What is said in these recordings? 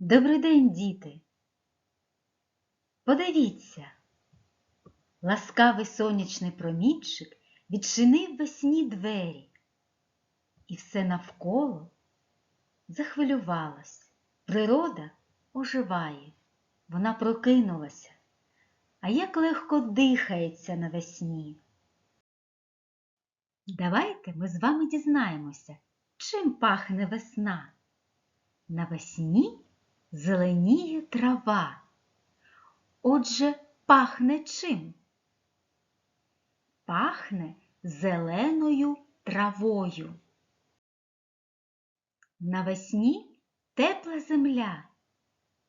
Добрий день, діти! Подивіться, ласкавий сонячний промінчик відчинив весні двері, і все навколо захвилювалось. Природа оживає, вона прокинулася. А як легко дихається навесні. Давайте ми з вами дізнаємося, чим пахне весна. Навесні зеленіє трава. Отже, пахне чим? Пахне зеленою травою. Навесні тепла земля.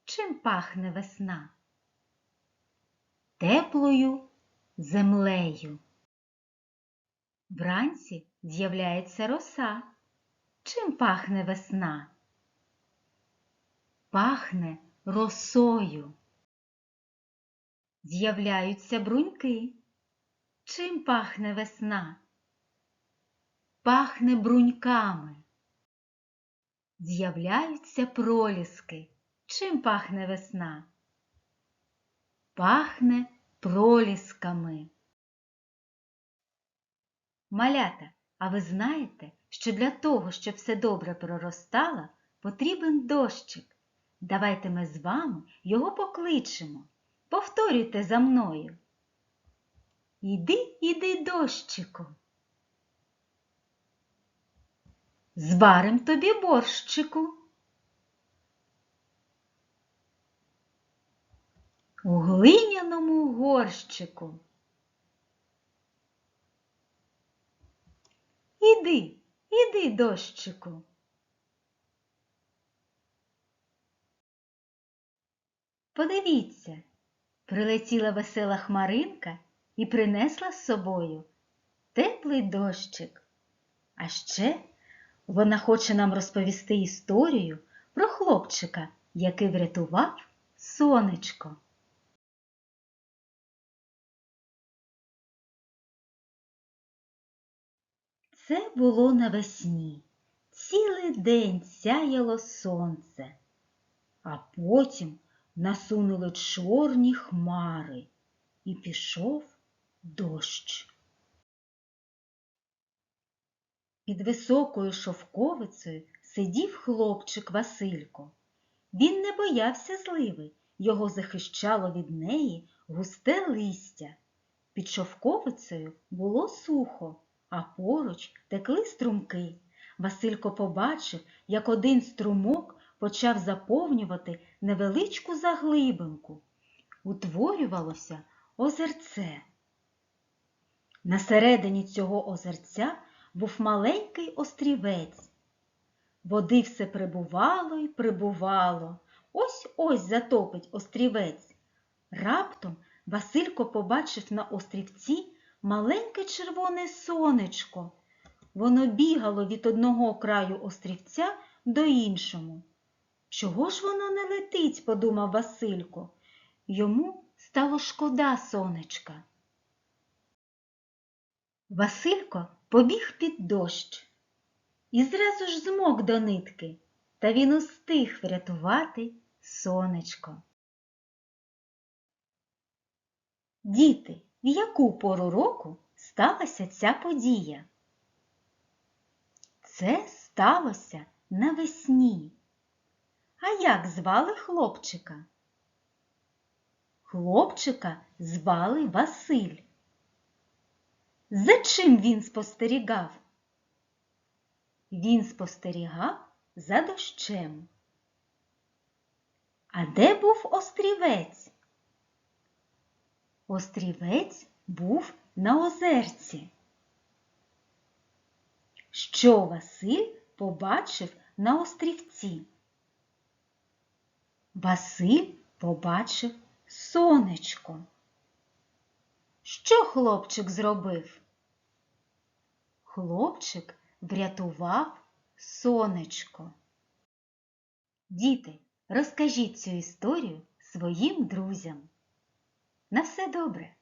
Чим пахне весна? Теплою землею. Вранці з'являється роса. Чим пахне весна? Пахне росою. З'являються бруньки. Чим пахне весна? Пахне бруньками. З'являються проліски. Чим пахне весна? Пахне пролісками. Малята, а ви знаєте, що для того, щоб все добре проростало, потрібен дощик. Давайте ми з вами його покличемо. Повторюйте за мною. Іди, іди, дощику. Зварим тобі борщику. У глиняному горщику. Іди, іди, дощику. Подивіться, прилетіла весела хмаринка і принесла з собою теплий дощик. А ще вона хоче нам розповісти історію про хлопчика, який врятував сонечко. Це було навесні. Цілий день сяяло сонце, а потім насунули чорні хмари і пішов дощ. Під високою шовковицею сидів хлопчик Василько. Він не боявся зливи, його захищало від неї густе листя. Під шовковицею було сухо, а поруч текли струмки. Василько побачив, як один струмок почав заповнювати невеличку заглибинку. Утворювалося озерце. На середині цього озерця був маленький острівець. Води все прибувало й прибувало. Ось ось затопить острівець. Раптом Василько побачив на острівці маленьке червоне сонечко. Воно бігало від одного краю острівця до іншому. Чого ж воно не летить, подумав Василько. Йому стало шкода сонечка. Василько побіг під дощ і зразу ж змок до нитки, та він устиг врятувати сонечко. Діти, в яку пору року сталася ця подія? Це сталося навесні. А як звали хлопчика? Хлопчика звали Василь. За чим він спостерігав? Він спостерігав за дощем. А де був острівець? Острівець був на озерці. Що Василь побачив на острівці? Василь побачив сонечко. Що хлопчик зробив? Хлопчик врятував сонечко. Діти, розкажіть цю історію своїм друзям. На все добре!